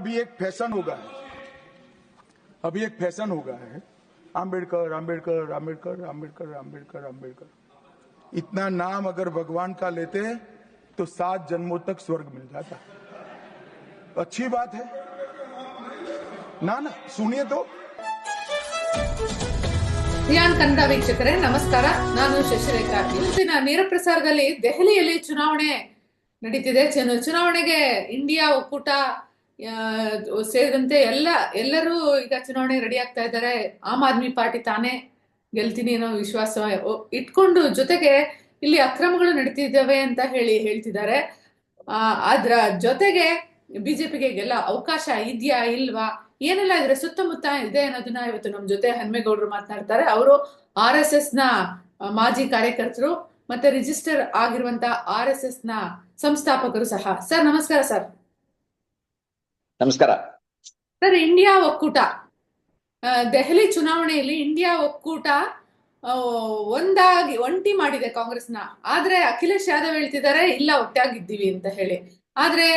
अभी एक फैशन हो गया है अभी एक फैशन हो गया है आम्बेडकर आम्बेडकर आम्बेडकर आम्बेडकर आम्बेडकर आम्बेडकर इतना नाम अगर भगवान का लेते हैं तो सात जन्मों तक स्वर्ग मिल जाता है अच्छी बात है ना ना सुनिए तो ರಿಯಾನ್ ಕನ್ನಡ ವೀಕ್ಷಕರೇ ನಮಸ್ಕಾರ ನಾನು ಶಶಿರೇಖಾ ಇವತ್ತಿನ ನೇರ ಪ್ರಸಾರದಲ್ಲಿ ದೆಹಲಿಯಲ್ಲಿ ಚುನಾವಣೆ ನಡೀತಿದೆ ಚುನ- ಚುನಾವಣೆಗೆ ಇಂಡಿಯಾ ಒಕ್ಕೂಟ ಆ, ಸೇರಿದಂತೆ ಎಲ್ಲ, ಎಲ್ಲರೂ ಈಗ ಚುನಾವಣೆ ರೆಡಿ ಆಗ್ತಾ ಇದ್ದಾರೆ. ಆಮ್ ಆದ್ಮಿ ಪಾರ್ಟಿ ತಾನೇ ಗೆಲ್ತೀನಿ ಅನ್ನೋ ವಿಶ್ವಾಸ ಇಟ್ಕೊಂಡು ಜೊತೆಗೆ ಇಲ್ಲಿ ಅಕ್ರಮಗಳು ನಡೀತಿದ್ದಾವೆ ಅಂತ ಹೇಳಿ ಹೇಳ್ತಿದ್ದಾರೆ. ಅದ್ರ ಜೊತೆಗೆ ಬಿಜೆಪಿಗೆ ಗೆಲ್ಲ ಅವಕಾಶ ಇದೆಯಾ ಇಲ್ವಾ? ಏನೆಲ್ಲ ಇದ್ರೆ ಸುತ್ತಮುತ್ತ ಇದೆ ಅನ್ನೋದನ್ನ ಇವತ್ತು ನಮ್ಮ ಜೊತೆ ಹನ್ಮೇಗೌಡರು ಮಾತನಾಡ್ತಾರೆ. ಅವರು ಆರ್ ಎಸ್ ಎಸ್ನ ಮಾಜಿ ಕಾರ್ಯಕರ್ತರು ಮತ್ತೆ ರಿಜಿಸ್ಟರ್ ಆಗಿರುವಂತ ಆರ್ ಎಸ್ ಎಸ್ನ ಸಂಸ್ಥಾಪಕರು ಸಹ. ಸರ್, ನಮಸ್ಕಾರ ಸರ್. ನಮಸ್ಕಾರ. ಸರ್, ಇಂಡಿಯಾ ಒಕ್ಕೂಟ ದೆಹಲಿ ಚುನಾವಣೆಯಲ್ಲಿ ಇಂಡಿಯಾ ಒಕ್ಕೂಟ ಒಂದಾಗಿ, ಒಂಟಿ ಮಾಡಿದೆ ಕಾಂಗ್ರೆಸ್ನ. ಆದ್ರೆ ಅಖಿಲೇಶ್ ಯಾದವ್ ಹೇಳ್ತಿದ್ದಾರೆ, ಇಲ್ಲ, ಒಟ್ಟಾಗಿದ್ದೀವಿ ಅಂತ ಹೇಳಿ. ಆದ್ರೆ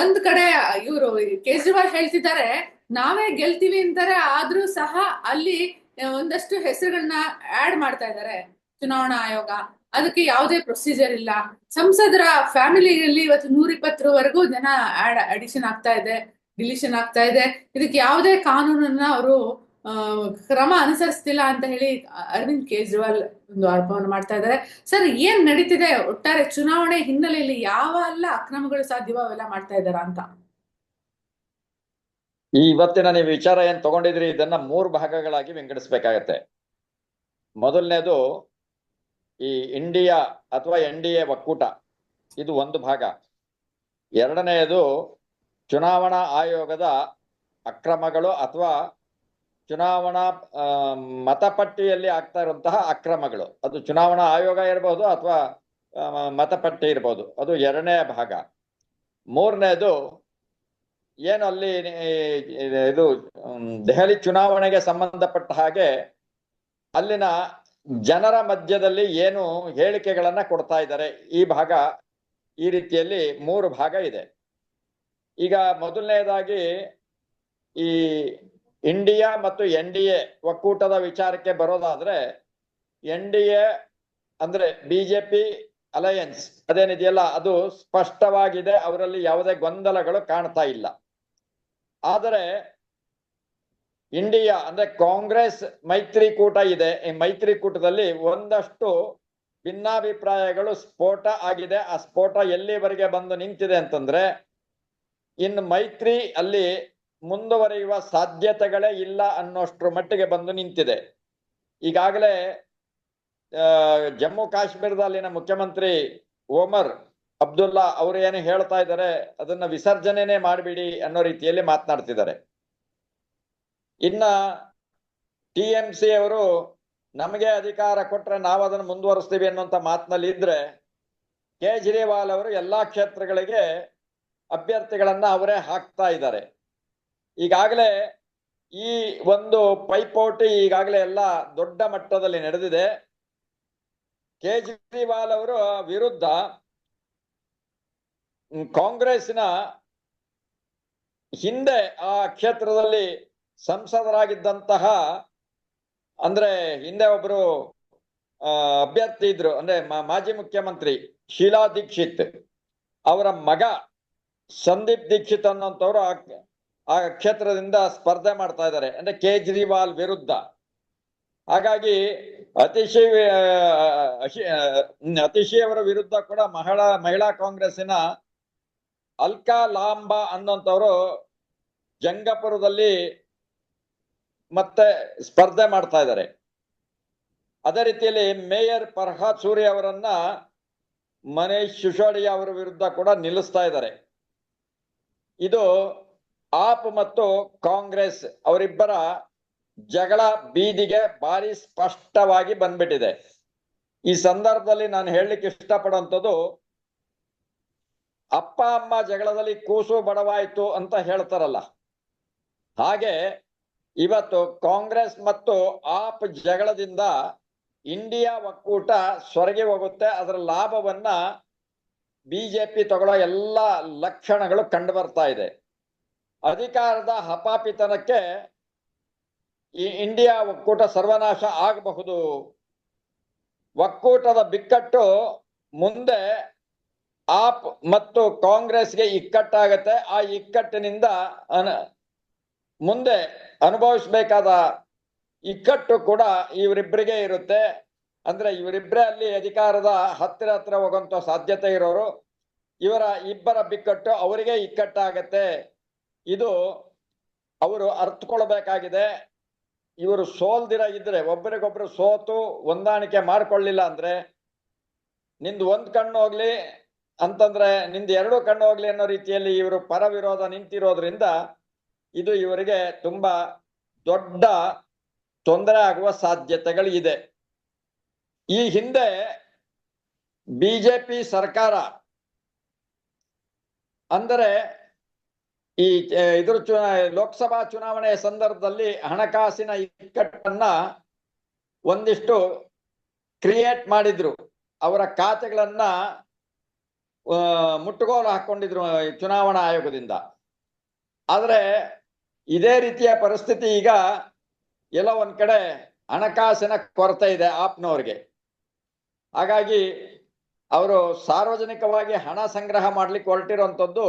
ಒಂದ್ ಕಡೆ ಇವರು ಕೇಜ್ರಿವಾಲ್ ಹೇಳ್ತಿದ್ದಾರೆ, ನಾವೇ ಗೆಲ್ತೀವಿ ಅಂತಾರೆ, ಆದ್ರೂ ಸಹ ಅಲ್ಲಿ ಒಂದಷ್ಟು ಹೆಸರುಗಳನ್ನ ಆಡ್ ಮಾಡ್ತಾ ಇದ್ದಾರೆ, ಚುನಾವಣಾ ಆಯೋಗ. ಅದಕ್ಕೆ ಯಾವುದೇ ಪ್ರೊಸೀಜರ್ ಇಲ್ಲ. ಸಂಸದರ ಫ್ಯಾಮಿಲಿಯಲ್ಲಿ ಇವತ್ತು ನೂರ ಇಪ್ಪತ್ತರವರೆಗೂ ಜನ ಆಡ್ ಅಡಿಷನ್ ಆಗ್ತಾ ಇದೆ ಡಿಲಿಷನ್ ಆಗ್ತಾ ಇದೆ. ಇದಕ್ಕೆ ಯಾವುದೇ ಕಾನೂನನ್ನ ಅವರು ಕ್ರಮ ಅನುಸರಿಸ್ತಿಲ್ಲ ಅಂತ ಹೇಳಿ ಅರವಿಂದ್ ಕೇಜ್ರಿವಾಲ್ ಒಂದು ಆರೋಪವನ್ನು ಮಾಡ್ತಾ ಇದ್ದಾರೆ. ಸರ್, ಏನ್ ನಡೀತಿದೆ? ಒಟ್ಟಾರೆ ಚುನಾವಣೆ ಹಿನ್ನೆಲೆಯಲ್ಲಿ ಯಾವ ಎಲ್ಲ ಅಕ್ರಮಗಳು ಸಾಧ್ಯವ ಅವೆಲ್ಲ ಮಾಡ್ತಾ ಇದ್ದಾರಾ ಅಂತ? ಈ ಇವತ್ತಿನ ನೀವು ವಿಚಾರ ಏನ್ ತಗೊಂಡಿದ್ರಿ, ಇದನ್ನ ಮೂರು ಭಾಗಗಳಾಗಿ ವಿಂಗಡಿಸ್ಬೇಕಾಗತ್ತೆ. ಮೊದಲನೇದು ಈ ಇಂಡಿಯಾ ಅಥವಾ ಎನ್ ಡಿ ಒಕ್ಕೂಟ, ಇದು ಒಂದು ಭಾಗ. ಎರಡನೆಯದು ಚುನಾವಣಾ ಆಯೋಗದ ಅಕ್ರಮಗಳು ಅಥವಾ ಚುನಾವಣಾ ಮತಪಟ್ಟಿಯಲ್ಲಿ ಆಗ್ತಾ ಇರುವಂತಹ ಅಕ್ರಮಗಳು. ಅದು ಚುನಾವಣಾ ಆಯೋಗ ಇರಬಹುದು ಅಥವಾ ಮತಪಟ್ಟಿ ಇರಬಹುದು ಅದು ಎರಡನೇ ಭಾಗ. ಮೂರನೇದು ಏನು ಅಲ್ಲಿ ಇದು ದೆಹಲಿ ಚುನಾವಣೆಗೆ ಸಂಬಂಧಪಟ್ಟ ಹಾಗೆ ಅಲ್ಲಿನ ಜನರ ಮಧ್ಯದಲ್ಲಿ ಏನು ಹೇಳಿಕೆಗಳನ್ನ ಕೊಡ್ತಾ ಇದ್ದಾರೆ, ಈ ಭಾಗ ಈ ರೀತಿಯಲ್ಲಿ ಮೂರು ಭಾಗ ಇದೆ. ಈಗ ಮೊದಲನೇದಾಗಿ ಈ ಇಂಡಿಯಾ ಮತ್ತು ಎನ್ ಡಿ ಎ ಒಕ್ಕೂಟದ ವಿಚಾರಕ್ಕೆ ಬರೋದಾದ್ರೆ ಎನ್ ಡಿ ಎ ಅಂದ್ರೆ ಬಿಜೆಪಿ ಅಲಯನ್ಸ್ ಅದೇನಿದೆಯಲ್ಲ, ಅದು ಸ್ಪಷ್ಟವಾಗಿದೆ, ಅವರಲ್ಲಿ ಯಾವುದೇ ಗೊಂದಲಗಳು ಕಾಣ್ತಾ ಇಲ್ಲ. ಆದರೆ ಇಂಡಿಯಾ ಅಂದ್ರೆ ಕಾಂಗ್ರೆಸ್ ಮೈತ್ರಿಕೂಟ ಇದೆ. ಈ ಮೈತ್ರಿಕೂಟದಲ್ಲಿ ಒಂದಷ್ಟು ಭಿನ್ನಾಭಿಪ್ರಾಯಗಳು ಸ್ಫೋಟ ಆಗಿದೆ. ಆ ಸ್ಫೋಟ ಎಲ್ಲಿವರೆಗೆ ಬಂದು ನಿಂತಿದೆ ಅಂತಂದ್ರೆ, ಇನ್ನು ಮೈತ್ರಿ ಅಲ್ಲಿ ಮುಂದುವರಿಯುವ ಸಾಧ್ಯತೆಗಳೇ ಇಲ್ಲ ಅನ್ನೋಷ್ಟ್ರ ಮಟ್ಟಿಗೆ ಬಂದು ನಿಂತಿದೆ. ಈಗಾಗಲೇ ಜಮ್ಮು ಕಾಶ್ಮೀರದಲ್ಲಿನ ಮುಖ್ಯಮಂತ್ರಿ ಓಮರ್ ಅಬ್ದುಲ್ಲಾ ಅವರು ಏನು ಹೇಳ್ತಾ ಇದ್ದಾರೆ, ಅದನ್ನ ವಿಸರ್ಜನೆನೇ ಮಾಡಬೇಡಿ ಅನ್ನೋ ರೀತಿಯಲ್ಲಿ ಮಾತನಾಡ್ತಿದ್ದಾರೆ. ಇನ್ನ ಟಿ ಎಂ ಸಿ ಅವರು ನಮಗೆ ಅಧಿಕಾರ ಕೊಟ್ರೆ ನಾವು ಅದನ್ನು ಮುಂದುವರಿಸ್ತೀವಿ ಅನ್ನುವಂತ ಮಾತಿನಲ್ಲಿ ಇದ್ರೆ ಕೇಜ್ರಿವಾಲ್ ಅವರು ಎಲ್ಲಾ ಕ್ಷೇತ್ರಗಳಿಗೆ ಅಭ್ಯರ್ಥಿಗಳನ್ನ ಅವರೇ ಹಾಕ್ತಾ ಇದ್ದಾರೆ. ಈಗಾಗಲೇ ಈ ಒಂದು ಪೈಪೋಟಿ ಈಗಾಗಲೇ ಎಲ್ಲ ದೊಡ್ಡ ಮಟ್ಟದಲ್ಲಿ ನಡೆದಿದೆ. ಕೇಜ್ರಿವಾಲ್ ಅವರ ವಿರುದ್ಧ ಕಾಂಗ್ರೆಸ್ನ ಹಿಂದೆ ಆ ಕ್ಷೇತ್ರದಲ್ಲಿ ಸಂಸದರಾಗಿದ್ದಂತಹ, ಅಂದ್ರೆ ಹಿಂದೆ ಒಬ್ರು ಅಭ್ಯರ್ಥಿ ಇದ್ರು, ಅಂದ್ರೆ ಮಾಜಿ ಮುಖ್ಯಮಂತ್ರಿ ಶೀಲಾ ದೀಕ್ಷಿತ್. ಅವರ ಮಗ ಸಂದೀಪ್ ದೀಕ್ಷಿತ್ ಅನ್ನೋಂಥವ್ರು ಆ ಆ ಕ್ಷೇತ್ರದಿಂದ ಸ್ಪರ್ಧೆ ಮಾಡ್ತಾ ಇದ್ದಾರೆ, ಅಂದ್ರೆ ಕೇಜ್ರಿವಾಲ್ ವಿರುದ್ಧ. ಹಾಗಾಗಿ ಅತಿಶಿ ಅತಿಶಿ ಅವರ ವಿರುದ್ಧ ಕೂಡ ಮಹಿಳಾ ಮಹಿಳಾ ಕಾಂಗ್ರೆಸ್ಸಿನ ಅಲ್ಕಾ ಲಾಂಬಾ ಅನ್ನೋಂಥವ್ರು ಜಂಗಪುರದಲ್ಲಿ ಮತ್ತೆ ಸ್ಪರ್ಧೆ ಮಾಡ್ತಾ ಇದ್ದಾರೆ. ಅದೇ ರೀತಿಯಲ್ಲಿ ಮೇಯರ್ ಫರ್ಹಾದ್ ಸೂರಿ ಅವರನ್ನ ಮನೀಶ್ ಶಿಶೋಡಿಯಾ ಅವರ ವಿರುದ್ಧ ಕೂಡ ನಿಲ್ಲಿಸ್ತಾ ಇದ್ದಾರೆ. ಇದು ಆಪ್ ಮತ್ತು ಕಾಂಗ್ರೆಸ್ ಅವರಿಬ್ಬರ ಜಗಳ ಬೀದಿಗೆ ಭಾರಿ ಸ್ಪಷ್ಟವಾಗಿ ಬಂದ್ಬಿಟ್ಟಿದೆ. ಈ ಸಂದರ್ಭದಲ್ಲಿ ನಾನು ಹೇಳಲಿಕ್ಕೆ ಇಷ್ಟಪಡುವಂಥದ್ದು, ಅಪ್ಪ ಅಮ್ಮ ಜಗಳದಲ್ಲಿ ಕೂಸು ಬಡವಾಯಿತು ಅಂತ ಹೇಳ್ತಾರಲ್ಲ. ಹಾಗೆ ಇವತ್ತು ಕಾಂಗ್ರೆಸ್ ಮತ್ತು ಆಪ್ ಜಗಳದಿಂದ ಇಂಡಿಯಾ ಒಕ್ಕೂಟ ಸೊರಗಿ ಹೋಗುತ್ತೆ. ಅದರ ಲಾಭವನ್ನ ಬಿಜೆಪಿ ತಗೊಳ್ಳೋ ಎಲ್ಲ ಲಕ್ಷಣಗಳು ಕಂಡು ಬರ್ತಾ ಇದೆ. ಅಧಿಕಾರದ ಹಪಾಪಿತನಕ್ಕೆ ಈ ಇಂಡಿಯಾ ಒಕ್ಕೂಟ ಸರ್ವನಾಶ ಆಗಬಹುದು. ಒಕ್ಕೂಟದ ಬಿಕ್ಕಟ್ಟು ಮುಂದೆ ಆಪ್ ಮತ್ತು ಕಾಂಗ್ರೆಸ್ಗೆ ಇಕ್ಕಟ್ಟಾಗತ್ತೆ. ಆ ಇಕ್ಕಟ್ಟಿನಿಂದ ಮುಂದೆ ಅನುಭವಿಸಬೇಕಾದ ಇಕ್ಕಟ್ಟು ಕೂಡ ಇವರಿಬ್ಬರಿಗೆ ಇರುತ್ತೆ. ಅಂದ್ರೆ ಇವರಿಬ್ಬರೇ ಅಲ್ಲಿ ಅಧಿಕಾರದ ಹತ್ತಿರ ಹತ್ತಿರ ಹೋಗುವಂತ ಸಾಧ್ಯತೆ ಇರೋರು, ಇವರ ಇಬ್ಬರ ಬಿಕ್ಕಟ್ಟು ಅವರಿಗೆ ಇಕ್ಕಟ್ಟಾಗತ್ತೆ ಇದು ಅವರು ಅರ್ಥಕೊಳ್ಬೇಕಾಗಿದೆ ಇವರು ಸೋಲ್ದಿರ ಇದ್ರೆ ಒಬ್ಬರಿಗೊಬ್ರು ಸೋತು ಹೊಂದಾಣಿಕೆ ಮಾಡ್ಕೊಳ್ಳಿಲ್ಲ ಅಂದ್ರೆ, ನಿಂದು ಒಂದ್ ಕಣ್ಣು ಹೋಗ್ಲಿ ಅಂತಂದ್ರೆ ನಿಂದು ಎರಡು ಕಣ್ಣು ಹೋಗ್ಲಿ ಅನ್ನೋ ರೀತಿಯಲ್ಲಿ ಇವರು ಪರ ವಿರೋಧ ನಿಂತಿರೋದ್ರಿಂದ ಇದು ಇವರಿಗೆ ತುಂಬಾ ದೊಡ್ಡ ತೊಂದರೆ ಆಗುವ ಸಾಧ್ಯತೆಗಳು ಇದೆ ಈ ಹಿಂದೆ ಬಿಜೆಪಿ ಸರ್ಕಾರ ಅಂದರೆ ಈ ಇದ್ರ ಚುನಾ ಲೋಕಸಭಾ ಚುನಾವಣೆಯ ಸಂದರ್ಭದಲ್ಲಿ ಹಣಕಾಸಿನ ಇಕ್ಕಟ್ಟನ್ನ ಒಂದಿಷ್ಟು ಕ್ರಿಯೇಟ್ ಮಾಡಿದ್ರು. ಅವರ ಖಾತೆಗಳನ್ನ ಮುಟ್ಟುಗೋಲು ಹಾಕೊಂಡಿದ್ರು ಚುನಾವಣಾ ಆಯೋಗದಿಂದ. ಆದ್ರೆ ಇದೇ ರೀತಿಯ ಪರಿಸ್ಥಿತಿ ಈಗ ಎಲ್ಲ ಒಂದ್ ಕಡೆ ಹಣಕಾಸಿನ ಕೊರತೆ ಇದೆ ಆಪ್ನವ್ರಿಗೆ. ಹಾಗಾಗಿ ಅವರು ಸಾರ್ವಜನಿಕವಾಗಿ ಹಣ ಸಂಗ್ರಹ ಮಾಡ್ಲಿಕ್ಕೆ ಹೊರಟಿರುವಂತದ್ದು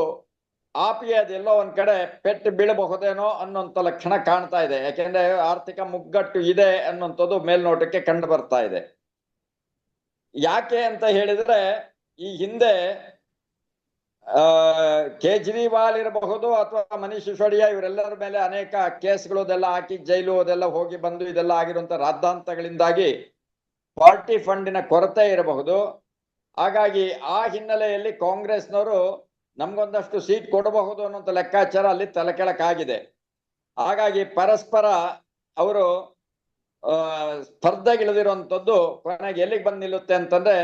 ಆಪಿಗೆ ಅದೆಲ್ಲೋ ಒಂದ್ ಕಡೆ ಪೆಟ್ಟು ಬೀಳಬಹುದೇನೋ ಅನ್ನೋಂಥ ಲಕ್ಷಣ ಕಾಣ್ತಾ ಇದೆ. ಯಾಕೆಂದ್ರೆ ಆರ್ಥಿಕ ಮುಗ್ಗಟ್ಟು ಇದೆ ಅನ್ನೋಂಥದ್ದು ಮೇಲ್ನೋಟಕ್ಕೆ ಕಂಡು ಬರ್ತಾ ಇದೆ. ಯಾಕೆ ಅಂತ ಹೇಳಿದ್ರೆ ಈ ಹಿಂದೆ ಕೇಜ್ರಿವಾಲ್ ಇರಬಹುದು ಅಥವಾ ಮನೀಶ್ ಸಿಸೋಡಿಯಾ, ಇವರೆಲ್ಲರ ಮೇಲೆ ಅನೇಕ ಕೇಸ್ಗಳು ಅದೆಲ್ಲ ಹಾಕಿ ಜೈಲು ಅದೆಲ್ಲ ಹೋಗಿ ಬಂದು ಇದೆಲ್ಲ ಆಗಿರುವಂತ ರಾದ್ದಾಂತಗಳಿಂದಾಗಿ ಪಾರ್ಟಿ ಫಂಡಿನ ಕೊರತೆ ಇರಬಹುದು. ಹಾಗಾಗಿ ಆ ಹಿನ್ನೆಲೆಯಲ್ಲಿ ಕಾಂಗ್ರೆಸ್ನವರು ನಮ್ಗೊಂದಷ್ಟು ಸೀಟ್ ಕೊಡಬಹುದು ಅನ್ನೋಂಥ ಲೆಕ್ಕಾಚಾರ ಅಲ್ಲಿ ತಲೆಕೆಳಕಾಗಿದೆ ಹಾಗಾಗಿ ಪರಸ್ಪರ ಅವರು ಸ್ಪರ್ಧೆಗಿಳಿದಿರುವಂಥದ್ದು ಕೊನೆಗೆ ಎಲ್ಲಿಗೆ ಬಂದು ನಿಲ್ಲುತ್ತೆ ಅಂತಂದ್ರೆ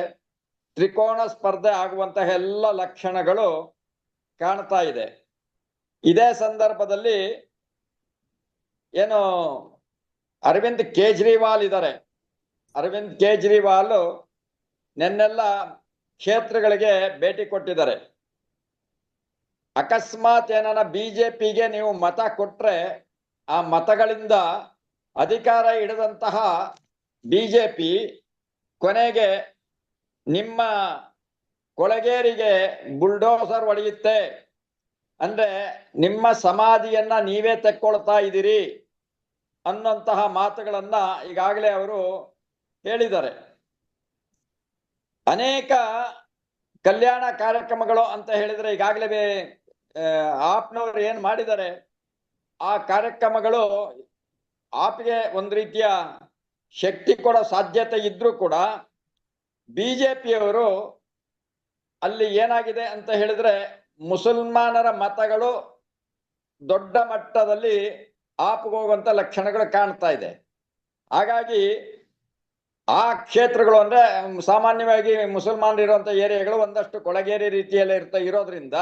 ತ್ರಿಕೋಣ ಸ್ಪರ್ಧೆ ಆಗುವಂತಹ ಎಲ್ಲ ಲಕ್ಷಣಗಳು ಕಾಣ್ತಾ ಇದೆ. ಇದೇ ಸಂದರ್ಭದಲ್ಲಿ ಏನು ಅರವಿಂದ್ ಕೇಜ್ರಿವಾಲ್ ಇದ್ದಾರೆ. ಅರವಿಂದ್ ಕೇಜ್ರಿವಾಲ್ ನೆನ್ನೆಲ್ಲ ಕ್ಷೇತ್ರಗಳಿಗೆ ಭೇಟಿ ಕೊಟ್ಟಿದ್ದಾರೆ. ಅಕಸ್ಮಾತ್ ಏನಾರ ಬಿಜೆಪಿಗೆ ನೀವು ಮತ ಕೊಟ್ರೆ ಆ ಮತಗಳಿಂದ ಅಧಿಕಾರ ಹಿಡಿದಂತಹ ಬಿಜೆಪಿ ಕೊನೆಗೆ ನಿಮ್ಮ ಕೊಳಗೇರಿಗೆ ಬುಲ್ಡೋಸರ್ ಒಡೆಯುತ್ತೆ ಅಂದ್ರೆ ನಿಮ್ಮ ಸಮಾಧಿಯನ್ನ ನೀವೇ ತೆಕ್ಕೊಳ್ತಾ ಇದ್ದೀರಿ ಅನ್ನೋಂತಹ ಮಾತುಗಳನ್ನ ಈಗಾಗಲೇ ಅವರು ಹೇಳಿದ್ದಾರೆ. ಅನೇಕ ಕಲ್ಯಾಣ ಕಾರ್ಯಕ್ರಮಗಳು ಅಂತ ಹೇಳಿದ್ರೆ ಈಗಾಗಲೇ ಆಪ್ನವರು ಏನ್ ಮಾಡಿದ್ದಾರೆ? ಆ ಕಾರ್ಯಕ್ರಮಗಳು ಆಪ್ಗೆ ಒಂದು ರೀತಿಯ ಶಕ್ತಿ ಕೊಡೋ ಸಾಧ್ಯತೆ ಇದ್ರೂ ಕೂಡ ಬಿಜೆಪಿಯವರು ಅಲ್ಲಿ ಏನಾಗಿದೆ ಅಂತ ಹೇಳಿದ್ರೆ ಮುಸಲ್ಮಾನರ ಮತಗಳು ದೊಡ್ಡ ಮಟ್ಟದಲ್ಲಿ ಆಪ್ಗೆ ಹೋಗುವಂತ ಲಕ್ಷಣಗಳು ಕಾಣ್ತಾ ಇದೆ. ಹಾಗಾಗಿ ಆ ಕ್ಷೇತ್ರಗಳು ಅಂದ್ರೆ ಸಾಮಾನ್ಯವಾಗಿ ಮುಸಲ್ಮಾನರು ಇರುವಂತ ಏರಿಯಾಗಳು ಒಂದಷ್ಟು ಕೊಳಗೇರಿ ರೀತಿಯಲ್ಲಿ ಇರ್ತಾ ಇರೋದ್ರಿಂದ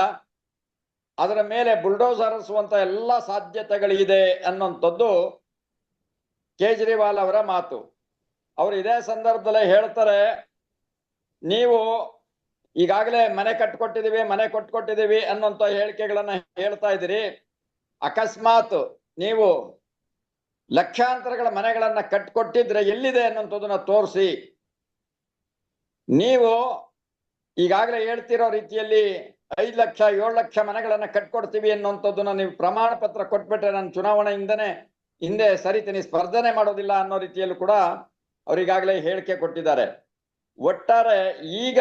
ಅದರ ಮೇಲೆ ಬುಲ್ಡೋಸ್ ಹರಿಸುವಂತ ಎಲ್ಲ ಸಾಧ್ಯತೆಗಳಿದೆ ಅನ್ನುವಂಥದ್ದು ಕೇಜ್ರಿವಾಲ್ ಅವರ ಮಾತು. ಅವರು ಇದೇ ಸಂದರ್ಭದಲ್ಲೇ ಹೇಳ್ತಾರೆ ನೀವು ಈಗಾಗಲೇ ಮನೆ ಕಟ್ಕೊಟ್ಟಿದೀವಿ ಮನೆ ಕೊಟ್ಕೊಟ್ಟಿದೀವಿ ಅನ್ನುವಂತ ಹೇಳಿಕೆಗಳನ್ನ ಹೇಳ್ತಾ ಇದ್ದೀರಿ. ಅಕಸ್ಮಾತ್ ನೀವು ಲಕ್ಷಾಂತರಗಳ ಮನೆಗಳನ್ನ ಕಟ್ಕೊಟ್ಟಿದ್ರೆ ಎಲ್ಲಿದೆ ಅನ್ನೋಂಥದ್ದನ್ನ ತೋರಿಸಿ. ನೀವು ಈಗಾಗಲೇ ಹೇಳ್ತಿರೋ ರೀತಿಯಲ್ಲಿ ಐದು ಲಕ್ಷ, ಏಳು ಲಕ್ಷ ಮನೆಗಳನ್ನ ಕಟ್ಕೊಡ್ತೀವಿ ಅನ್ನುವಂಥದ್ದನ್ನ ನೀವು ಪ್ರಮಾಣ ಪತ್ರ ಕೊಟ್ಬಿಟ್ರೆ ನಾನು ಚುನಾವಣೆಯಿಂದನೆ ಹಿಂದೆ ಸರಿತೀನಿ, ಸ್ಪರ್ಧನೆ ಮಾಡೋದಿಲ್ಲ ಅನ್ನೋ ರೀತಿಯಲ್ಲೂ ಕೂಡ ಅವರಿಗಾಗಲೇ ಹೇಳಿಕೆ ಕೊಟ್ಟಿದ್ದಾರೆ. ಒಟ್ಟಾರೆ ಈಗ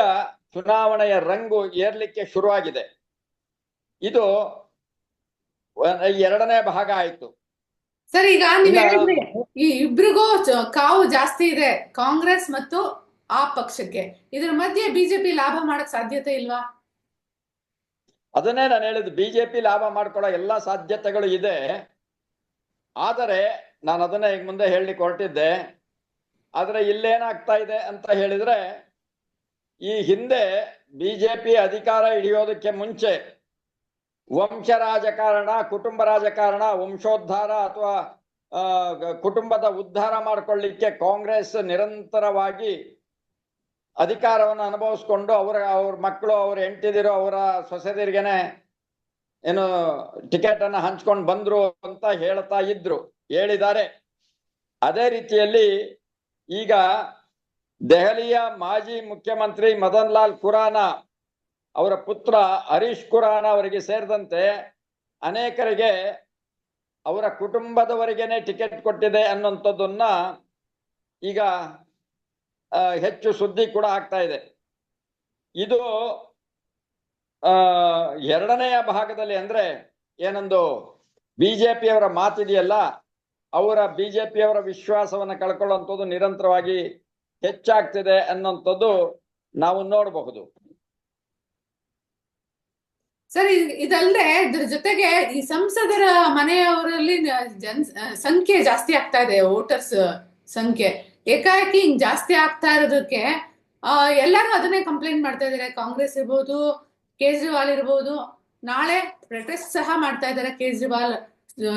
ಚುನಾವಣೆಯ ರಂಗು ಏರ್ಲಿಕ್ಕೆ ಶುರುವಾಗಿದೆ. ಇದು ಎರಡನೇ ಭಾಗ ಆಯ್ತು. ಸರ್ ಈಗ ನೀವ್ ಹೇಳಿದ್ರಿ ಈ ಇಬ್ರಿಗೂ ಕಾವು ಜಾಸ್ತಿ ಇದೆ ಕಾಂಗ್ರೆಸ್ ಮತ್ತು ಆ ಪಕ್ಷಕ್ಕೆ. ಇದ್ರ ಮಧ್ಯೆ ಬಿಜೆಪಿ ಲಾಭ ಮಾಡಕ್ ಸಾಧ್ಯತೆ ಇಲ್ವಾ? ಅದನ್ನೇ ನಾನು ಹೇಳಿದ್ದು ಬಿಜೆಪಿ ಲಾಭ ಮಾಡ್ಕೊಳ್ಳೋ ಎಲ್ಲಾ ಸಾಧ್ಯತೆಗಳು ಇದೆ. ಆದರೆ ನಾನು ಅದನ್ನೇ ಈಗ ಮುಂದೆ ಹೇಳಲಿಕ್ಕೆ ಹೊರಟಿದ್ದೆ. ಆದ್ರೆ ಇಲ್ಲೇನಾಗ್ತಾ ಇದೆ ಅಂತ ಹೇಳಿದ್ರೆ, ಈ ಹಿಂದೆ ಬಿಜೆಪಿ ಅಧಿಕಾರ ಹಿಡಿಯೋದಕ್ಕೆ ಮುಂಚೆ ವಂಶ ರಾಜಕಾರಣ, ಕುಟುಂಬ ರಾಜಕಾರಣ, ವಂಶೋದ್ಧಾರ ಅಥವಾ ಕುಟುಂಬದ ಉದ್ಧಾರ ಮಾಡ್ಕೊಳ್ಳಿಕ್ಕೆ ಕಾಂಗ್ರೆಸ್ ನಿರಂತರವಾಗಿ ಅಧಿಕಾರವನ್ನು ಅನುಭವಿಸ್ಕೊಂಡು ಅವರ, ಅವ್ರ ಮಕ್ಕಳು, ಅವ್ರ ಹೆಂಡತಿದಿರೋ ಅವರ ಸೊಸೆದಿರ್ಗೆನೆ ಏನು ಟಿಕೆಟ್ ಅನ್ನ ಹಂಚ್ಕೊಂಡು ಬಂದ್ರು ಅಂತ ಹೇಳ್ತಾ ಇದ್ರು, ಹೇಳಿದ್ದಾರೆ. ಅದೇ ರೀತಿಯಲ್ಲಿ ಈಗ ದೆಹಲಿಯ ಮಾಜಿ ಮುಖ್ಯಮಂತ್ರಿ ಮದನ್ ಲಾಲ್ ಖುರಾನ ಅವರ ಪುತ್ರ ಹರೀಶ್ ಖುರಾನ ಅವರಿಗೆ ಸೇರಿದಂತೆ ಅನೇಕರಿಗೆ ಅವರ ಕುಟುಂಬದವರಿಗೇನೆ ಟಿಕೆಟ್ ಕೊಟ್ಟಿದೆ ಅನ್ನುವಂಥದ್ದನ್ನ ಈಗ ಹೆಚ್ಚು ಸುದ್ದಿ ಕೂಡ ಆಗ್ತಾ ಇದೆ. ಇದು ಎರಡನೆಯ ಭಾಗದಲ್ಲಿ ಅಂದ್ರೆ ಏನೊಂದು, ಬಿಜೆಪಿಯವರ ಮಾತಿದೆಯಲ್ಲ ಅವರ ಬಿಜೆಪಿಯವರ ವಿಶ್ವಾಸವನ್ನ ಕಳ್ಕೊಳ್ಳುವಂಥದ್ದು ನಿರಂತರವಾಗಿ ಹೆಚ್ಚಾಗ್ತಿದೆ ಅನ್ನುವಂಥದ್ದು ನಾವು ನೋಡಬಹುದು. ಸರ್ ಇದಲ್ಲದೆ ಇದ್ರ ಜೊತೆಗೆ ಈ ಸಂಸದರ ಮನೆಯವರಲ್ಲಿ ಜನ್ ಸಂಖ್ಯೆ ಜಾಸ್ತಿ ಆಗ್ತಾ ಇದೆ, ವೋಟರ್ಸ್ ಸಂಖ್ಯೆ. ಏಕಾಏಕಿ ಹಿಂಗ್ ಜಾಸ್ತಿ ಆಗ್ತಾ ಇರೋದಕ್ಕೆ ಎಲ್ಲರೂ ಅದನ್ನೇ ಕಂಪ್ಲೇಂಟ್ ಮಾಡ್ತಾ ಇದ್ದಾರೆ. ಕಾಂಗ್ರೆಸ್ ಇರ್ಬೋದು, ಕೇಜ್ರಿವಾಲ್ ಇರ್ಬೋದು. ನಾಳೆ ಪ್ರೊಟೆಸ್ಟ್ ಸಹ ಮಾಡ್ತಾ ಇದ್ದಾರೆ ಕೇಜ್ರಿವಾಲ್.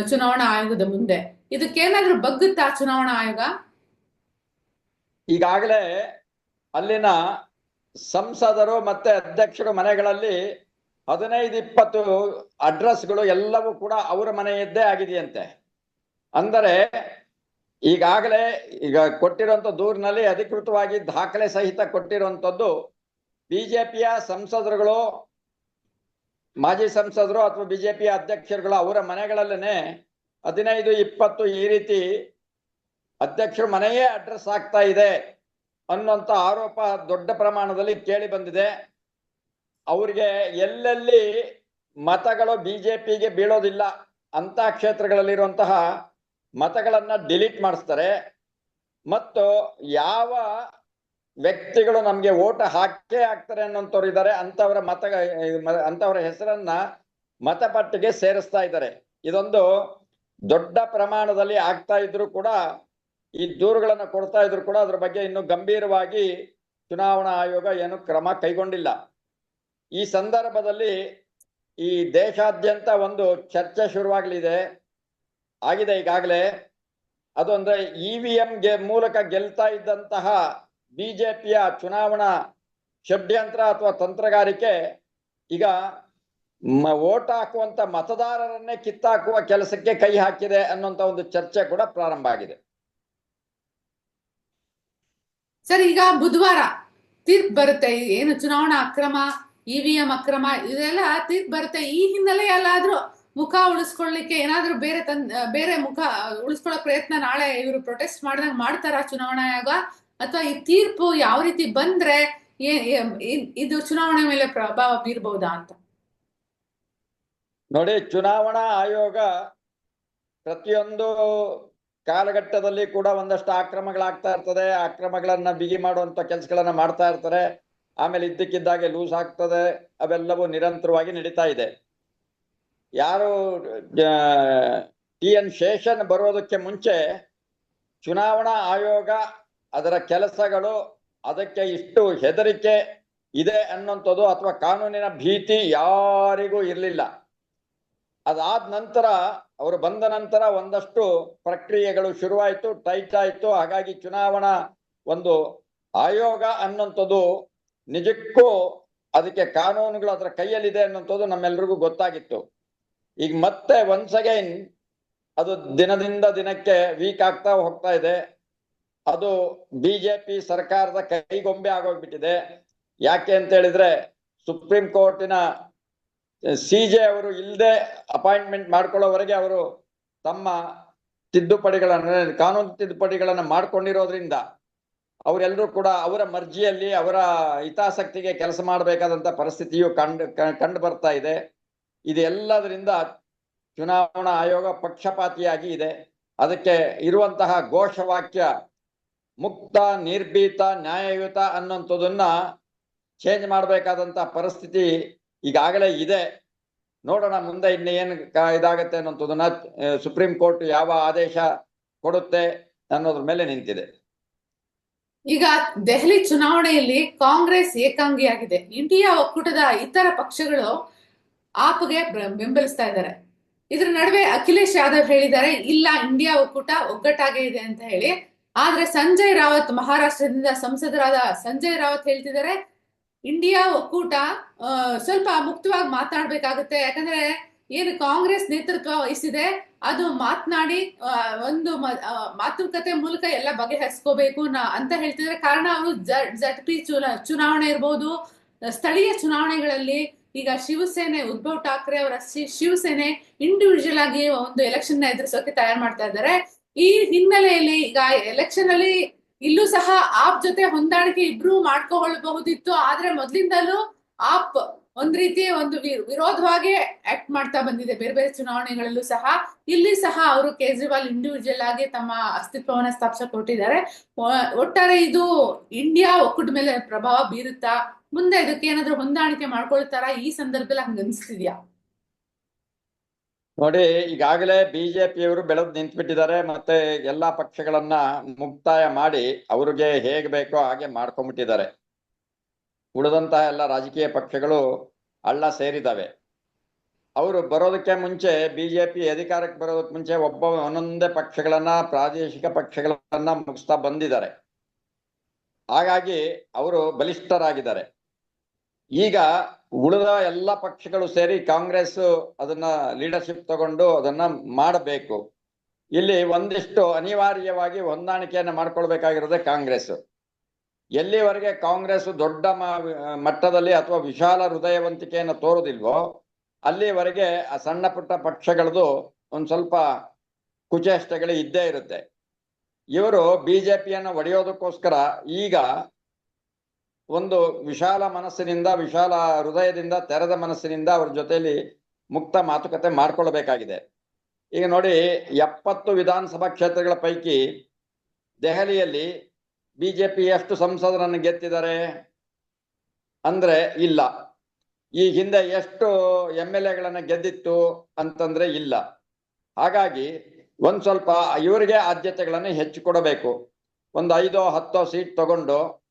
ಚುನಾವಣಾ ಆಯೋಗದ ಮುಂದೆ. ಇದಕ್ಕೇನಾದ್ರೂ ಬಗ್ಗುತ್ತಾ ಚುನಾವಣಾ ಆಯೋಗ? ಈಗಾಗಲೇ ಅಲ್ಲಿನ ಸಂಸದರು ಮತ್ತೆ ಅಧ್ಯಕ್ಷರು ಮನೆಗಳಲ್ಲಿ ಹದಿನೈದು, ಇಪ್ಪತ್ತು ಅಡ್ರೆಸ್ಗಳು ಎಲ್ಲವೂ ಕೂಡ ಅವರ ಮನೆಯದ್ದೇ ಆಗಿದೆಯಂತೆ. ಅಂದರೆ ಈಗಾಗಲೇ ಈಗ ಕೊಟ್ಟಿರುವಂತ ದೂರಿನಲ್ಲಿ ಅಧಿಕೃತವಾಗಿ ದಾಖಲೆ ಸಹಿತ ಕೊಟ್ಟಿರುವಂತದ್ದು ಬಿಜೆಪಿಯ ಸಂಸದರುಗಳು ಮಾಜಿ ಸಂಸದರು ಅಥವಾ ಬಿಜೆಪಿ ಅಧ್ಯಕ್ಷರುಗಳು ಅವರ ಮನೆಗಳಲ್ಲೇ ಹದಿನೈದು, ಇಪ್ಪತ್ತು ಈ ರೀತಿ ಅಧ್ಯಕ್ಷರ ಮನೆಯೇ ಅಡ್ರೆಸ್ ಆಗ್ತಾ ಇದೆ ಅನ್ನುವಂಥ ಆರೋಪ ದೊಡ್ಡ ಪ್ರಮಾಣದಲ್ಲಿ ಕೇಳಿ ಬಂದಿದೆ. ಅವ್ರಿಗೆ ಎಲ್ಲೆಲ್ಲಿ ಮತಗಳು ಬಿಜೆಪಿಗೆ ಬೀಳೋದಿಲ್ಲ ಅಂತ ಕ್ಷೇತ್ರಗಳಲ್ಲಿರುವಂತಹ ಮತಗಳನ್ನ ಡಿಲೀಟ್ ಮಾಡಿಸ್ತಾರೆ. ಮತ್ತು ಯಾವ ವ್ಯಕ್ತಿಗಳು ನಮ್ಗೆ ಓಟ್ ಹಾಕೇ ಆಗ್ತಾರೆ ಅನ್ನೋಂಥವ್ರು ಇದ್ದಾರೆ ಅಂತವರ ಮತ ಅಂತವರ ಹೆಸರನ್ನ ಮತಪಟ್ಟಿಗೆ ಸೇರಿಸ್ತಾ ಇದ್ದಾರೆ ಇದೊಂದು ದೊಡ್ಡ ಪ್ರಮಾಣದಲ್ಲಿ ಆಗ್ತಾ ಇದ್ರು ಕೂಡ, ಈ ದೂರುಗಳನ್ನು ಕೊಡ್ತಾ ಇದ್ರು ಕೂಡ ಅದ್ರ ಬಗ್ಗೆ ಇನ್ನು ಗಂಭೀರವಾಗಿ ಚುನಾವಣಾ ಆಯೋಗ ಏನು ಕ್ರಮ ಕೈಗೊಂಡಿಲ್ಲ. ಈ ಸಂದರ್ಭದಲ್ಲಿ ಈ ದೇಶಾದ್ಯಂತ ಒಂದು ಚರ್ಚೆ ಶುರುವಾಗಲಿದೆ. ಆಗಿದೆ ಈಗಾಗಲೇ. ಅದು ಅಂದ್ರೆ ಇ ವಿ ಎಂಗೆ ಮೂಲಕ ಗೆಲ್ತಾ ಇದ್ದಂತಹ ಬಿಜೆಪಿಯ ಚುನಾವಣಾ ಷಡ್ಯಂತ್ರ ಅಥವಾ ತಂತ್ರಗಾರಿಕೆ ಈಗ ವೋಟ್ ಹಾಕುವಂತ ಮತದಾರರನ್ನೇ ಕಿತ್ತಾಕುವ ಕೆಲಸಕ್ಕೆ ಕೈ ಹಾಕಿದೆ ಅನ್ನುವಂತ ಒಂದು ಚರ್ಚೆ ಕೂಡ ಪ್ರಾರಂಭ ಆಗಿದೆ. ಸರ್, ಈಗ ಬುಧವಾರ ತೀರ್ಪು ಬರುತ್ತೆ. ಏನು ಚುನಾವಣಾ ಅಕ್ರಮ, ಇವಿಎಂ ಅಕ್ರಮ, ಇದೆಲ್ಲ ತೀರ್ಪು ಬರುತ್ತೆ. ಈ ಹಿನ್ನೆಲೆಯಲ್ಲಾದ್ರೂ ಮುಖ ಉಳಿಸ್ಕೊಳ್ಳಿಕ್ಕೆ ಏನಾದ್ರೂ ಬೇರೆ ತನ್ ಬೇರೆ ಮುಖ ಉಳಿಸ್ಕೊಳ್ಳೋ ಪ್ರಯತ್ನ ನಾಳೆ ಇವರು ಪ್ರೊಟೆಸ್ಟ್ ಮಾಡಿದಾಗ ಮಾಡ್ತಾರ ಚುನಾವಣಾ ಆಯೋಗ? ಅಥವಾ ಈ ತೀರ್ಪು ಯಾವ ರೀತಿ ಬಂದ್ರೆ ಇದು ಚುನಾವಣೆ ಮೇಲೆ ಪ್ರಭಾವ ಬೀರ್ಬಹುದಾ ಅಂತ? ನೋಡಿ, ಚುನಾವಣಾ ಆಯೋಗ ಪ್ರತಿಯೊಂದು ಕಾಲಘಟ್ಟದಲ್ಲಿ ಕೂಡ ಒಂದಷ್ಟು ಆಕ್ರಮಗಳಾಗ್ತಾ ಇರ್ತದೆ. ಆಕ್ರಮಗಳನ್ನ ಬಿಗಿ ಮಾಡುವಂತ ಕೆಲಸಗಳನ್ನ ಮಾಡ್ತಾ ಇರ್ತಾರೆ. ಆಮೇಲೆ ಇದ್ದಕ್ಕಿದ್ದಾಗೆ ಲೂಸ್ ಆಗ್ತದೆ. ಅವೆಲ್ಲವೂ ನಿರಂತರವಾಗಿ ನಡೀತಾ ಇದೆ. ಯಾರು ಟಿ ಎನ್ ಶೇಷನ್ ಬರೋದಕ್ಕೆ ಮುಂಚೆ ಚುನಾವಣಾ ಆಯೋಗ ಅದರ ಕೆಲಸಗಳು ಅದಕ್ಕೆ ಇಷ್ಟು ಹೆದರಿಕೆ ಇದೆ ಅನ್ನುವಂಥದ್ದು ಅಥವಾ ಕಾನೂನಿನ ಭೀತಿ ಯಾರಿಗೂ ಇರಲಿಲ್ಲ. ಅದಾದ ನಂತರ, ಅವರು ಬಂದ ನಂತರ ಒಂದಷ್ಟು ಪ್ರಕ್ರಿಯೆಗಳು ಶುರುವಾಯಿತು, ಟೈಟ್ ಆಯಿತು. ಹಾಗಾಗಿ ಚುನಾವಣಾ ಒಂದು ಆಯೋಗ ಅನ್ನುವಂಥದ್ದು ನಿಜಕ್ಕೂ ಅದಕ್ಕೆ ಕಾನೂನುಗಳು ಅದರ ಕೈಯಲ್ಲಿದೆ ಅನ್ನುವಂಥದ್ದು ನಮ್ಮೆಲ್ರಿಗೂ ಗೊತ್ತಾಗಿತ್ತು. ಈಗ ಮತ್ತೆ ಒನ್ಸ್ ಅಗೈನ್ ಅದು ದಿನದಿಂದ ದಿನಕ್ಕೆ ವೀಕ್ ಆಗ್ತಾ ಹೋಗ್ತಾ ಇದೆ. ಅದು ಬಿಜೆಪಿ ಸರ್ಕಾರದ ಕೈಗೊಂಬೆ ಆಗೋಗ್ಬಿಟ್ಟಿದೆ. ಯಾಕೆ ಅಂತ ಹೇಳಿದ್ರೆ ಸುಪ್ರೀಂ ಕೋರ್ಟಿನ ಸಿ ಜೆ ಅವರು ಇಲ್ಲದೆ ಅಪಾಯಿಂಟ್ಮೆಂಟ್ ಮಾಡ್ಕೊಳ್ಳೋವರೆಗೆ ಅವರು ತಮ್ಮ ತಿದ್ದುಪಡಿಗಳನ್ನ, ಕಾನೂನು ತಿದ್ದುಪಡಿಗಳನ್ನ ಮಾಡ್ಕೊಂಡಿರೋದ್ರಿಂದ ಅವರೆಲ್ಲರೂ ಕೂಡ ಅವರ ಮರ್ಜಿಯಲ್ಲಿ ಅವರ ಹಿತಾಸಕ್ತಿಗೆ ಕೆಲಸ ಮಾಡಬೇಕಾದಂತ ಪರಿಸ್ಥಿತಿಯು ಕಂಡು ಕಂಡು ಬರ್ತಾ ಇದೆ. ಇದೆಲ್ಲದರಿಂದ ಚುನಾವಣಾ ಆಯೋಗ ಪಕ್ಷಪಾತಿಯಾಗಿ ಇದೆ. ಅದಕ್ಕೆ ಇರುವಂತಹ ಘೋಷವಾಕ್ಯ ಮುಕ್ತ, ನಿರ್ಭೀತ, ನ್ಯಾಯಯುತ ಅನ್ನುವಂಥದ್ದನ್ನ ಚೇಂಜ್ ಮಾಡಬೇಕಾದಂತ ಪರಿಸ್ಥಿತಿ ಈಗಾಗಲೇ ಇದೆ. ನೋಡೋಣ ಮುಂದೆ ಇನ್ನೇನು ಇದಾಗತ್ತೆ ಅನ್ನೋಂಥದ್ದನ್ನ ಸುಪ್ರೀಂ ಕೋರ್ಟ್ ಯಾವ ಆದೇಶ ಕೊಡುತ್ತೆ ಅನ್ನೋದ್ರ ಮೇಲೆ ನಿಂತಿದೆ. ಈಗ ದೆಹಲಿ ಚುನಾವಣೆಯಲ್ಲಿ ಕಾಂಗ್ರೆಸ್ ಏಕಾಂಗಿಯಾಗಿದೆ. ಇಂಡಿಯಾ ಒಕ್ಕೂಟದ ಇತರ ಪಕ್ಷಗಳು ಆಪ್ಗೆ ಬೆಂಬಲಿಸ್ತಾ ಇದ್ದಾರೆ. ಇದ್ರ ನಡುವೆ ಅಖಿಲೇಶ್ ಯಾದವ್ ಹೇಳಿದ್ದಾರೆ, ಇಲ್ಲ, ಇಂಡಿಯಾ ಒಕ್ಕೂಟ ಒಗ್ಗಟ್ಟಾಗೇ ಇದೆ ಅಂತ ಹೇಳಿ. ಆದ್ರೆ ಸಂಜಯ್ ರಾವತ್ ಮಹಾರಾಷ್ಟ್ರದಿಂದ ಸಂಸದರಾದ ಸಂಜಯ್ ರಾವತ್ ಹೇಳ್ತಿದ್ದಾರೆ, ಇಂಡಿಯಾ ಒಕ್ಕೂಟ ಸ್ವಲ್ಪ ಮುಕ್ತವಾಗಿ ಮಾತನಾಡ್ಬೇಕಾಗುತ್ತೆ ಯಾಕಂದ್ರೆ ಏನು ಕಾಂಗ್ರೆಸ್ ನೇತೃತ್ವ ವಹಿಸಿದೆ, ಅದು ಮಾತನಾಡಿ ಒಂದು ಮಾತುಕತೆ ಮೂಲಕ ಎಲ್ಲ ಬಗೆಹರಿಸ್ಕೋಬೇಕು ಅಂತ ಹೇಳ್ತಿದ್ರೆ ಕಾರಣ ಅವರು ಜಡ್ ಪಿ ಚುನಾವಣೆ ಇರ್ಬೋದು. ಸ್ಥಳೀಯ ಚುನಾವಣೆಗಳಲ್ಲಿ ಈಗ ಶಿವಸೇನೆ, ಉದ್ಧವ್ ಠಾಕ್ರೆ ಅವರ ಶಿವಸೇನೆ ಇಂಡಿವಿಜುವಲ್ ಆಗಿ ಒಂದು ಎಲೆಕ್ಷನ್ ಎದುರಿಸೋಕೆ ತಯಾರು ಮಾಡ್ತಾ ಇದ್ದಾರೆ. ಈ ಹಿನ್ನೆಲೆಯಲ್ಲಿ ಈಗ ಎಲೆಕ್ಷನ್ ಅಲ್ಲಿ ಇಲ್ಲೂ ಸಹ ಆಪ್ ಜೊತೆ ಹೊಂದಾಣಿಕೆ ಇಬ್ರು ಮಾಡ್ಕೊಳ್ಬಹುದಿತ್ತು, ಆದ್ರೆ ಮೊದ್ಲಿಂದಲೂ ಆಪ್ ಒಂದ್ ರೀತಿ ಒಂದು ವಿರೋಧವಾಗಿ ಆಕ್ಟ್ ಮಾಡ್ತಾ ಬಂದಿದೆ. ಬೇರೆ ಬೇರೆ ಚುನಾವಣೆಗಳಲ್ಲೂ ಸಹ. ಇಲ್ಲಿ ಸಹ ಅವರು ಕೇಜ್ರಿವಾಲ್ ಇಂಡಿವಿಜುವಲ್ ಆಗಿ ತಮ್ಮ ಅಸ್ತಿತ್ವವನ್ನ ಸ್ಥಾಪಿಸಕ್ ಕೊಟ್ಟಿದ್ದಾರೆ ಒಟ್ಟಾರೆ ಇದು ಇಂಡಿಯಾ ಒಕ್ಕೂಟ ಮೇಲೆ ಪ್ರಭಾವ ಬೀರುತ್ತಾ, ಮುಂದೆ ಇದಕ್ಕೆ ಏನಾದ್ರು ಹೊಂದಾಣಿಕೆ ಮಾಡ್ಕೊಳ್ತಾರ ಈ ಸಂದರ್ಭದಲ್ಲಿ ಹಂಗ ಅನ್ಸ್ತಿದ್ಯಾ ನೋಡಿ, ಈಗಾಗಲೇ ಬಿಜೆಪಿಯವರು ಬೆಳೆದು ನಿಂತ್ಬಿಟ್ಟಿದ್ದಾರೆ, ಮತ್ತೆ ಎಲ್ಲಾ ಪಕ್ಷಗಳನ್ನ ಮುಕ್ತಾಯ ಮಾಡಿ ಅವ್ರಿಗೆ ಹೇಗ್ ಬೇಕೋ ಹಾಗೆ ಮಾಡ್ಕೊಂಡ್ಬಿಟ್ಟಿದ್ದಾರೆ ಉಳಿದಂತಹ ಎಲ್ಲ ರಾಜಕೀಯ ಪಕ್ಷಗಳು ಹಳ್ಳ ಸೇರಿದಾವೆ ಅವರು ಬರೋದಕ್ಕೆ ಮುಂಚೆ, ಬಿಜೆಪಿ ಅಧಿಕಾರಕ್ಕೆ ಬರೋದಕ್ಕೆ ಮುಂಚೆ ಒಬ್ಬ ಒಂದೊಂದೇ ಪಕ್ಷಗಳನ್ನ, ಪ್ರಾದೇಶಿಕ ಪಕ್ಷಗಳನ್ನ ಮುಗಿಸ್ತಾ ಬಂದಿದ್ದಾರೆ. ಹಾಗಾಗಿ ಅವರು ಬಲಿಷ್ಠರಾಗಿದ್ದಾರೆ. ಈಗ ಉಳಿದ ಎಲ್ಲ ಪಕ್ಷಗಳು ಸೇರಿ ಕಾಂಗ್ರೆಸ್ ಅದನ್ನ ಲೀಡರ್ಶಿಪ್ ತಗೊಂಡು ಅದನ್ನ ಮಾಡಬೇಕು. ಇಲ್ಲಿ ಒಂದಿಷ್ಟು ಅನಿವಾರ್ಯವಾಗಿ ಹೊಂದಾಣಿಕೆಯನ್ನ ಮಾಡ್ಕೊಳ್ಬೇಕಾಗಿರೋದೇ ಕಾಂಗ್ರೆಸ್. ಎಲ್ಲಿವರೆಗೆ ಕಾಂಗ್ರೆಸ್ ದೊಡ್ಡ ಮಟ್ಟದಲ್ಲಿ ಅಥವಾ ವಿಶಾಲ ಹೃದಯವಂತಿಕೆಯನ್ನು ತೋರುದಿಲ್ವೋ, ಅಲ್ಲಿವರೆಗೆ ಆ ಸಣ್ಣ ಪುಟ್ಟ ಪಕ್ಷಗಳದು ಒಂದು ಸ್ವಲ್ಪ ಕುಚೇಷ್ಟೆಗಳು ಇದ್ದೇ ಇರುತ್ತೆ. ಇವರು ಬಿಜೆಪಿಯನ್ನು ಒಡೆಯೋದಕ್ಕೋಸ್ಕರ ಈಗ ಒಂದು ವಿಶಾಲ ಮನಸ್ಸಿನಿಂದ, ವಿಶಾಲ ಹೃದಯದಿಂದ, ತೆರೆದ ಮನಸ್ಸಿನಿಂದ ಅವ್ರ ಜೊತೆಯಲ್ಲಿ ಮುಕ್ತ ಮಾತುಕತೆ ಮಾಡ್ಕೊಳ್ಬೇಕಾಗಿದೆ. ಈಗ ನೋಡಿ, ಎಪ್ಪತ್ತು ವಿಧಾನಸಭಾ ಕ್ಷೇತ್ರಗಳ ಪೈಕಿ ದೆಹಲಿಯಲ್ಲಿ ಬಿಜೆಪಿ ಎಷ್ಟು ಸಂಸದರನ್ನು ಗೆದ್ದಿದ್ದಾರೆ ಅಂದ್ರೆ ಇಲ್ಲ. ಈ ಹಿಂದೆ ಎಷ್ಟು ಎಂ ಎಲ್ ಎಗಳನ್ನ ಗೆದ್ದಿತ್ತು ಅಂತಂದ್ರೆ ಇಲ್ಲ. ಹಾಗಾಗಿ ಒಂದ್ ಸ್ವಲ್ಪ ಇವರಿಗೆ ಆದ್ಯತೆಗಳನ್ನು ಹೆಚ್ಚು ಕೊಡಬೇಕು. ಒಂದು ಐದೋ ಹತ್ತೋ ಸೀಟ್ ತಗೊಂಡು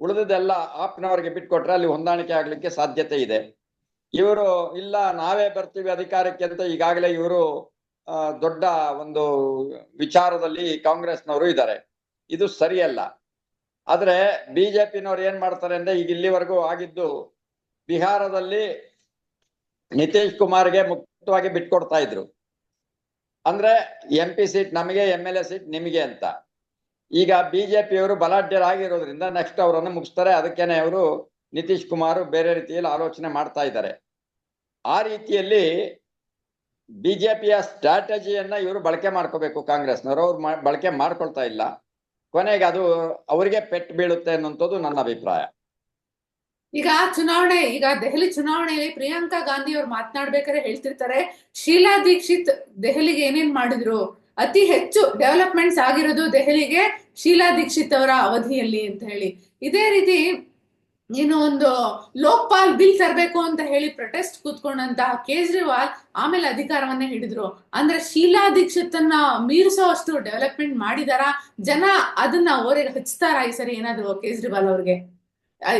ಉಳಿದದೆಲ್ಲ ಆಪ್ನವರಿಗೆ ಬಿಟ್ಕೊಟ್ರೆ ಅಲ್ಲಿ ಹೊಂದಾಣಿಕೆ ಆಗ್ಲಿಕ್ಕೆ ಸಾಧ್ಯತೆ ಇದೆ. ಇವರು ಇಲ್ಲ, ನಾವೇ ಬರ್ತೀವಿ ಅಧಿಕಾರಕ್ಕೆ ಅಂತ ಈಗಾಗಲೇ ಇವರು ದೊಡ್ಡ ಒಂದು ವಿಚಾರದಲ್ಲಿ ಕಾಂಗ್ರೆಸ್ನವರು ಇದ್ದಾರೆ. ಇದು ಸರಿಯಲ್ಲ. ಆದ್ರೆ ಬಿಜೆಪಿನವ್ರು ಏನ್ ಮಾಡ್ತಾರೆ ಅಂದ್ರೆ ಈಗ ಇಲ್ಲಿವರೆಗೂ ಆಗಿದ್ದು ಬಿಹಾರದಲ್ಲಿ ನಿತೀಶ್ ಕುಮಾರ್ಗೆ ಮುಕ್ತವಾಗಿ ಬಿಟ್ಕೊಡ್ತಾ ಇದ್ರು. ಅಂದ್ರೆ ಎಂ ಪಿ ಸೀಟ್ ನಮಗೆ ಎಂ ಎಲ್ ಎ ಸೀಟ್ ನಿಮಗೆ ಅಂತ. ಈಗ ಬಿಜೆಪಿಯವರು ಬಲಾಢ್ಯರಾಗಿರೋದ್ರಿಂದ ನೆಕ್ಸ್ಟ್ ಅವರನ್ನು ಮುಗಿಸ್ತಾರೆ. ಅದಕ್ಕೇನೆ ಅವರು ನಿತೀಶ್ ಕುಮಾರ್ ಬೇರೆ ರೀತಿಯಲ್ಲಿ ಆಲೋಚನೆ ಮಾಡ್ತಾ ಇದ್ದಾರೆ. ಆ ರೀತಿಯಲ್ಲಿ ಬಿಜೆಪಿಯ ಸ್ಟ್ರಾಟಜಿಯನ್ನ ಇವರು ಬಳಕೆ ಮಾಡ್ಕೋಬೇಕು ಕಾಂಗ್ರೆಸ್ನವರು. ಅವ್ರು ಬಳಕೆ ಮಾಡ್ಕೊಳ್ತಾ ಇಲ್ಲ. ಕೊನೆಗೆ ಅದು ಅವರಿಗೆ ಪೆಟ್ಟು ಬೀಳುತ್ತೆ ಅನ್ನುವಂಥದ್ದು ನನ್ನ ಅಭಿಪ್ರಾಯ. ಈಗ ಚುನಾವಣೆ, ಈಗ ದೆಹಲಿ ಚುನಾವಣೆಯಲ್ಲಿ ಪ್ರಿಯಾಂಕಾ ಗಾಂಧಿ ಅವ್ರು ಮಾತನಾಡ್ಬೇಕಾದ್ರೆ ಹೇಳ್ತಿರ್ತಾರೆ, ಶೀಲಾ ದೀಕ್ಷಿತ್ ದೆಹಲಿಗೆ ಏನೇನ್ ಮಾಡಿದ್ರು? ಅತಿ ಹೆಚ್ಚು ಡೆವಲಪ್ಮೆಂಟ್ಸ್ ಆಗಿರೋದು ದೆಹಲಿಗೆ ಶೀಲಾ ದೀಕ್ಷಿತ್ ಅವರ ಅವಧಿಯಲ್ಲಿ ಅಂತ ಹೇಳಿ. ಇದೇ ರೀತಿ ಏನು ಒಂದು ಲೋಕ್ಪಾಲ್ ಬಿಲ್ ತರಬೇಕು ಅಂತ ಹೇಳಿ ಪ್ರೊಟೆಸ್ಟ್ ಕೂತ್ಕೊಂಡಂತಹ ಕೇಜ್ರಿವಾಲ್ ಆಮೇಲೆ ಅಧಿಕಾರವನ್ನ ಹಿಡಿದ್ರು. ಅಂದ್ರೆ ಶೀಲಾ ದೀಕ್ಷಿತ್ ಅನ್ನ ಮೀರಿಸೋ ಅಷ್ಟು ಡೆವಲಪ್ಮೆಂಟ್ ಮಾಡಿದಾರ? ಜನ ಅದನ್ನ ಓರೆಗೆ ಹಚ್ತಾರ ಈ ಸರಿ ಏನಾದ್ರು ಕೇಜ್ರಿವಾಲ್ ಅವ್ರಿಗೆ?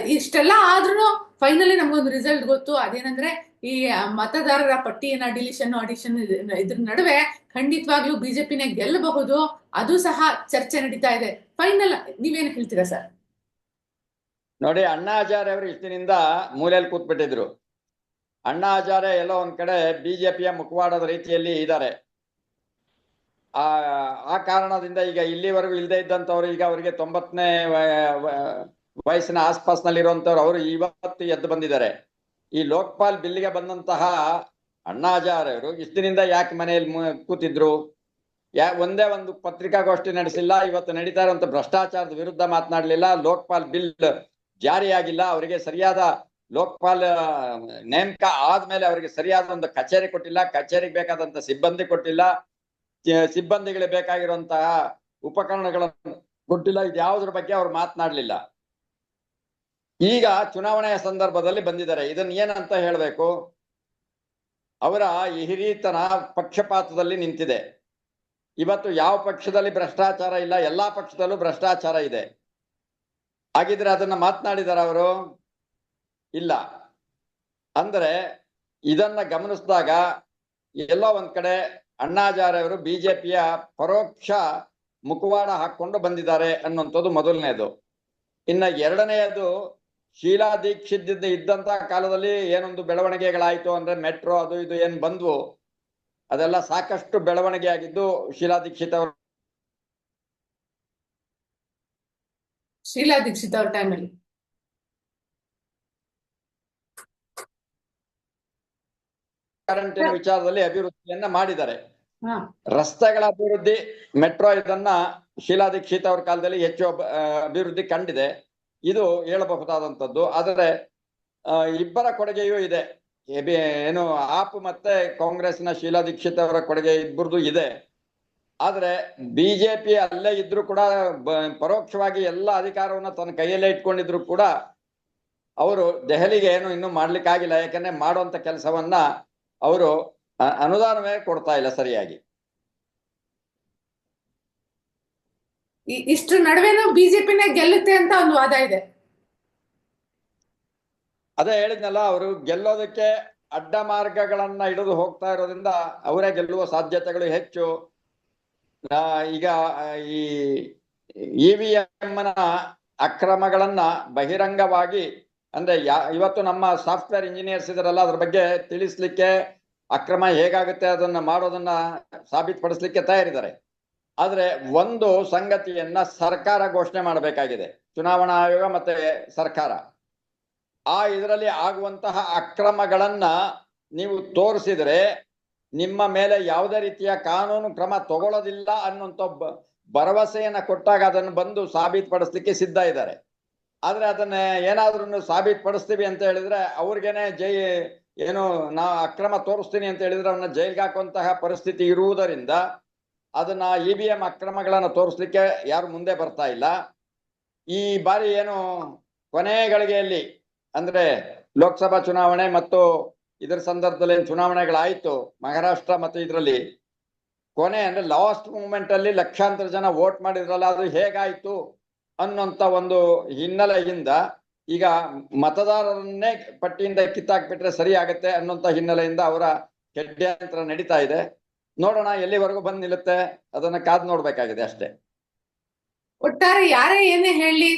ಇಷ್ಟೆಲ್ಲ ಆದ್ರೂ ಫೈನಲಿ ನಮ್ಗೊಂದು ರಿಸಲ್ಟ್ ಗೊತ್ತು. ಅದೇನಂದ್ರೆ ಈ ಮತದಾರರ ಪಟ್ಟಿಯನ್ನ ಡಿಲಿಷನ್ ಅಡಿಷನ್ ಇದ್ರ ನಡುವೆ ಖಂಡಿತವಾಗ್ಲೂ ಬಿಜೆಪಿನೇ ಗೆಲ್ಲಬಹುದು. ಅದು ಸಹ ಚರ್ಚೆ ನಡೀತಾ ಇದೆ. ಫೈನಲ್ ನೀವೇನ್ ಹೇಳ್ತೀರಾ ಸರ್? ನೋಡಿ, ಅಣ್ಣಾ ಹಜಾರೆ ಅವರು ಇಷ್ಟಿನಿಂದ ಮೂಲೆಯಲ್ಲಿ ಕೂತ್ಬಿಟ್ಟಿದ್ರು. ಅಣ್ಣಾ ಹಜಾರೆ ಎಲ್ಲೋ ಒಂದ್ ಕಡೆ ಬಿಜೆಪಿಯ ಮುಖವಾಡದ ರೀತಿಯಲ್ಲಿ ಇದ್ದಾರೆ. ಆ ಆ ಕಾರಣದಿಂದ ಈಗ ಇಲ್ಲಿವರೆಗೂ ಇಲ್ಲದೆ ಇದ್ದಂಥವ್ರು, ಈಗ ಅವರಿಗೆ ತೊಂಬತ್ತನೇ ವಯಸ್ಸಿನ ಆಸ್ಪಾಸ್ನಲ್ಲಿ ಇರುವಂತವ್ರು ಅವರು ಇವತ್ತು ಎದ್ದು ಬಂದಿದ್ದಾರೆ. ಈ ಲೋಕಪಾಲ್ ಬಿಲ್ಗೆ ಬಂದಂತಹ ಅಣ್ಣಾಜಾರವರು ಇಷ್ಟು ಇಷ್ಟಿನಿಂದ ಯಾಕೆ ಮನೆಯಲ್ಲಿ ಕೂತಿದ್ರು? ಯಾ, ಒಂದೇ ಒಂದು ಪತ್ರಿಕಾಗೋಷ್ಠಿ ನಡೆಸಿಲ್ಲ, ಇವತ್ತು ನಡೀತಾ ಇರುವಂತ ಭ್ರಷ್ಟಾಚಾರದ ವಿರುದ್ಧ ಮಾತನಾಡಲಿಲ್ಲ, ಲೋಕಪಾಲ್ ಬಿಲ್ ಜಾರಿಯಾಗಿಲ್ಲ, ಅವರಿಗೆ ಸರಿಯಾದ ಲೋಕಪಾಲ್ ನೇಮಕ ಆದ್ಮೇಲೆ ಅವರಿಗೆ ಸರಿಯಾದ ಒಂದು ಕಚೇರಿ ಕೊಟ್ಟಿಲ್ಲ, ಕಚೇರಿಗೆ ಬೇಕಾದಂತ ಸಿಬ್ಬಂದಿ ಕೊಟ್ಟಿಲ್ಲ ಸಿಬ್ಬಂದಿಗಳಿಗೆ ಬೇಕಾಗಿರುವಂತಹ ಉಪಕರಣಗಳನ್ನು ಕೊಟ್ಟಿಲ್ಲ, ಇದ್ಯಾವುದ್ರ ಬಗ್ಗೆ ಅವ್ರು ಮಾತನಾಡ್ಲಿಲ್ಲ. ಈಗ ಚುನಾವಣೆಯ ಸಂದರ್ಭದಲ್ಲಿ ಬಂದಿದ್ದಾರೆ. ಇದನ್ನ ಏನಂತ ಹೇಳಬೇಕು? ಅವರ ಹಿರಿತನ ಪಕ್ಷಪಾತದಲ್ಲಿ ನಿಂತಿದೆ. ಇವತ್ತು ಯಾವ ಪಕ್ಷದಲ್ಲಿ ಭ್ರಷ್ಟಾಚಾರ ಇಲ್ಲ, ಎಲ್ಲಾ ಪಕ್ಷದಲ್ಲೂ ಭ್ರಷ್ಟಾಚಾರ ಇದೆ. ಹಾಗಿದ್ರೆ ಅದನ್ನ ಮಾತನಾಡಿದಾರ ಅವರು? ಇಲ್ಲ. ಅಂದ್ರೆ ಇದನ್ನ ಗಮನಿಸಿದಾಗ ಎಲ್ಲೋ ಒಂದ್ ಕಡೆ ಅಣ್ಣಾಚಾರ್ಯ ಅವರು ಬಿಜೆಪಿಯ ಪರೋಕ್ಷ ಮುಖವಾಡ ಹಾಕೊಂಡು ಬಂದಿದ್ದಾರೆ ಅನ್ನುವಂಥದ್ದು ಮೊದಲನೇದು. ಇನ್ನ ಎರಡನೆಯದು ಶೀಲಾ ದೀಕ್ಷಿತ್ ಇದ್ದಂತಹ ಇದ್ದಂತ ಕಾಲದಲ್ಲಿ ಏನೊಂದು ಬೆಳವಣಿಗೆಗಳಾಯ್ತು ಅಂದ್ರೆ ಮೆಟ್ರೋ ಅದು ಇದು ಏನ್ ಬಂದ್ವು ಅದೆಲ್ಲ ಸಾಕಷ್ಟು ಬೆಳವಣಿಗೆ ಆಗಿದ್ದು ಶೀಲಾ ದೀಕ್ಷಿತ್ ಅವರು ಶೀಲಾ ದೀಕ್ಷಿತ್ ಅವ್ರ ಟೈಮಲ್ಲಿ ಕರೆಂಟಿನ ವಿಚಾರದಲ್ಲಿ ಅಭಿವೃದ್ಧಿಯನ್ನ ಮಾಡಿದ್ದಾರೆ. ರಸ್ತೆಗಳ ಅಭಿವೃದ್ಧಿ ಮೆಟ್ರೋ ಇದನ್ನ ಶೀಲಾ ದೀಕ್ಷಿತ್ ಅವ್ರ ಕಾಲದಲ್ಲಿ ಹೆಚ್ಚು ಅಭಿವೃದ್ಧಿ ಕಂಡಿದೆ. ಇದು ಹೇಳಬಹುದಾದಂಥದ್ದು. ಆದರೆ ಇಬ್ಬರ ಕೊಡುಗೆಯೂ ಇದೆ. ಏನು, ಆಪ್ ಮತ್ತೆ ಕಾಂಗ್ರೆಸ್ನ ಶೀಲಾ ದೀಕ್ಷಿತ್ ಅವರ ಕೊಡುಗೆ ಇಬ್ಬರದು ಇದೆ. ಆದ್ರೆ, ಬಿಜೆಪಿ ಅಲ್ಲೇ ಇದ್ರು ಕೂಡ ಪರೋಕ್ಷವಾಗಿ ಎಲ್ಲ ಅಧಿಕಾರವನ್ನ ತನ್ನ ಕೈಯಲ್ಲೇ ಇಟ್ಕೊಂಡಿದ್ರು ಕೂಡ, ಅವರು ದೆಹಲಿಗೆ ಏನು ಇನ್ನೂ ಮಾಡ್ಲಿಕ್ಕಾಗಿಲ್ಲ. ಯಾಕಂದ್ರೆ ಮಾಡುವಂತ ಕೆಲಸವನ್ನ ಅವರು ಅನುದಾನವೇ ಕೊಡ್ತಾ ಇಲ್ಲ ಸರಿಯಾಗಿ. ಇಷ್ಟ್ರ ನಡುವೆನೂ ಬಿಜೆಪಿನೇ ಗೆಲ್ಲುತ್ತೆ ಅಂತ ಒಂದು ವಾದ ಇದೆ. ಅದೇ ಹೇಳಿದ್ನಲ್ಲ, ಅವರು ಗೆಲ್ಲೋದಕ್ಕೆ ಅಡ್ಡ ಮಾರ್ಗಗಳನ್ನ ಹಿಡಿದು ಹೋಗ್ತಾ ಇರೋದ್ರಿಂದ ಅವರೇ ಗೆಲ್ಲುವ ಸಾಧ್ಯತೆಗಳು ಹೆಚ್ಚು. ಈಗ, ಈ ಇ ವಿ ನ ಅಕ್ರಮಗಳನ್ನ ಬಹಿರಂಗವಾಗಿ, ಅಂದ್ರೆ ಇವತ್ತು ನಮ್ಮ ಸಾಫ್ಟ್ವೇರ್ ಇಂಜಿನಿಯರ್ಸ್ ಇದರಲ್ಲ, ಅದ್ರ ಬಗ್ಗೆ ತಿಳಿಸ್ಲಿಕ್ಕೆ ಅಕ್ರಮ ಹೇಗಾಗುತ್ತೆ ಅದನ್ನ ಮಾಡೋದನ್ನ ಸಾಬೀತುಪಡಿಸ್ಲಿಕ್ಕೆ ತಯಾರಿದ್ದಾರೆ. ಆದ್ರೆ ಒಂದು ಸಂಗತಿಯನ್ನ ಸರ್ಕಾರ ಘೋಷಣೆ ಮಾಡಬೇಕಾಗಿದೆ. ಚುನಾವಣಾ ಆಯೋಗ ಮತ್ತೆ ಸರ್ಕಾರ. ಆ ಇದರಲ್ಲಿ ಆಗುವಂತಹ ಅಕ್ರಮಗಳನ್ನ ನೀವು ತೋರಿಸಿದ್ರೆ ನಿಮ್ಮ ಮೇಲೆ ಯಾವುದೇ ರೀತಿಯ ಕಾನೂನು ಕ್ರಮ ತಗೊಳ್ಳೋದಿಲ್ಲ ಅನ್ನುವಂಥ ಭರವಸೆಯನ್ನ ಕೊಟ್ಟಾಗ ಅದನ್ನು ಬಂದು ಸಾಬೀತುಪಡಿಸ್ಲಿಕ್ಕೆ ಸಿದ್ಧ ಇದ್ದಾರೆ. ಆದ್ರೆ ಅದನ್ನ ಏನಾದ್ರೂ ಸಾಬೀತುಪಡಿಸ್ತೀವಿ ಅಂತ ಹೇಳಿದ್ರೆ ಅವ್ರಿಗೇನೆ ಜೈ, ಏನು ನಾ ಅಕ್ರಮ ತೋರಿಸ್ತೀನಿ ಅಂತ ಹೇಳಿದ್ರೆ ಅವನ್ನ ಜೈಲ್ಗೆ ಹಾಕುವಂತಹ ಪರಿಸ್ಥಿತಿ ಇರುವುದರಿಂದ ಅದನ್ನ ಇ ವಿ ಎಂ ಅಕ್ರಮಗಳನ್ನ ತೋರಿಸ್ಲಿಕ್ಕೆ ಯಾರು ಮುಂದೆ ಬರ್ತಾ ಇಲ್ಲ. ಈ ಬಾರಿ ಏನು ಕೊನೆ ಗಳಿಗೆಯಲ್ಲಿ ಅಂದ್ರೆ ಲೋಕಸಭಾ ಚುನಾವಣೆ ಮತ್ತು ಇದರ ಸಂದರ್ಭದಲ್ಲಿ ಏನು ಚುನಾವಣೆಗಳಾಯ್ತು, ಮಹಾರಾಷ್ಟ್ರ ಮತ್ತು ಇದರಲ್ಲಿ, ಕೊನೆ ಅಂದ್ರೆ ಲಾಸ್ಟ್ ಮೂಮೆಂಟ್ ಅಲ್ಲಿ ಲಕ್ಷಾಂತರ ಜನ ವೋಟ್ ಮಾಡಿದ್ರಲ್ಲ, ಅದು ಹೇಗಾಯ್ತು ಅನ್ನೋಂತ ಒಂದು ಹಿನ್ನೆಲೆಯಿಂದ ಈಗ ಮತದಾರರನ್ನೇ ಪಟ್ಟಿಯಿಂದ ಕಿತ್ತಾಕ್ಬಿಟ್ರೆ ಸರಿ ಆಗುತ್ತೆ ಅನ್ನೋಂತ ಹಿನ್ನೆಲೆಯಿಂದ ಅವರ ಷಡ್ಯಂತ್ರ ನಡೀತಾ ಇದೆ. ನೋಡೋಣ ಎಲ್ಲಿವರೆಗೂ ಬಂದ್ ನಿಲ್ಲುತ್ತೆ ಅದನ್ನ ಕಾದ್ ನೋಡ್ಬೇಕಾಗಿದೆ ಅಷ್ಟೇ. ಒಟ್ಟಾರೆ ಯಾರೇ ಏನೇ ಹೇಳಿ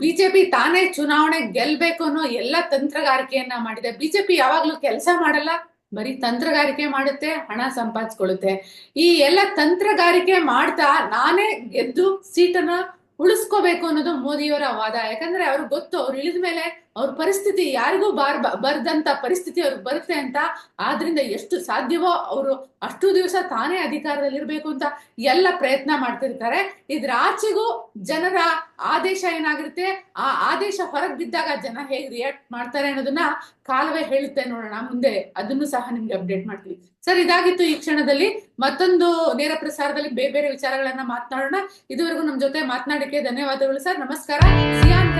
ಬಿಜೆಪಿ ತಾನೇ ಚುನಾವಣೆ ಗೆಲ್ಬೇಕು ಅನ್ನೋ ಎಲ್ಲ ತಂತ್ರಗಾರಿಕೆಯನ್ನ ಮಾಡಿದೆ. ಬಿಜೆಪಿ ಯಾವಾಗ್ಲೂ ಕೆಲಸ ಮಾಡಲ್ಲ, ಬರೀ ತಂತ್ರಗಾರಿಕೆ ಮಾಡುತ್ತೆ, ಹಣ ಸಂಪಾದಿಸ್ಕೊಳ್ಳುತ್ತೆ. ಈ ಎಲ್ಲ ತಂತ್ರಗಾರಿಕೆ ಮಾಡ್ತಾ ನಾನೇ ಗೆದ್ದು ಸೀಟನ್ನ ಉಳಿಸ್ಕೋಬೇಕು ಅನ್ನೋದು ಮೋದಿಯವರ ವಾದ. ಯಾಕಂದ್ರೆ ಅವ್ರಿಗೆ ಗೊತ್ತು, ಅವ್ರು ಇಳಿದ ಮೇಲೆ ಅವ್ರ ಪರಿಸ್ಥಿತಿ ಯಾರಿಗೂ ಬಾರ್ ಬರ್ದಂತ ಪರಿಸ್ಥಿತಿ ಅವ್ರಿಗೆ ಬರುತ್ತೆ ಅಂತ ಆದ್ರಿಂದ ಎಷ್ಟು ಸಾಧ್ಯವೋ ಅವರು ಅಷ್ಟು ದಿವಸ ತಾನೇ ಅಧಿಕಾರದಲ್ಲಿ ಇರಬೇಕು ಅಂತ ಎಲ್ಲ ಪ್ರಯತ್ನ ಮಾಡ್ತಿರ್ತಾರೆ. ಇದ್ರ ಆಚೆಗೂ ಜನರ ಆದೇಶ ಏನಾಗಿರುತ್ತೆ? ಆ ಆದೇಶ ಹೊರಗ್ ಬಿದ್ದಾಗ ಜನ ಹೇಗೆ ರಿಯಾಕ್ಟ್ ಮಾಡ್ತಾರೆ ಅನ್ನೋದನ್ನ ಕಾಲವೇ ಹೇಳುತ್ತೆ ನೋಡೋಣ. ಮುಂದೆ ಅದನ್ನು ಸಹ ನಿಮ್ಗೆ ಅಪ್ಡೇಟ್ ಮಾಡ್ತೀವಿ ಸರ್, ಇದಾಗಿತ್ತು ಈ ಕ್ಷಣದಲ್ಲಿ. ಮತ್ತೊಂದು ನೇರ ಪ್ರಸಾರದಲ್ಲಿ ಬೇರೆ ಬೇರೆ ವಿಚಾರಗಳನ್ನ ಮಾತನಾಡೋಣ. ಇದುವರೆಗೂ ನಮ್ ಜೊತೆ ಮಾತನಾಡಿಕೆ ಧನ್ಯವಾದಗಳು ಸರ್. ನಮಸ್ಕಾರ. ಸಿಯಾನ್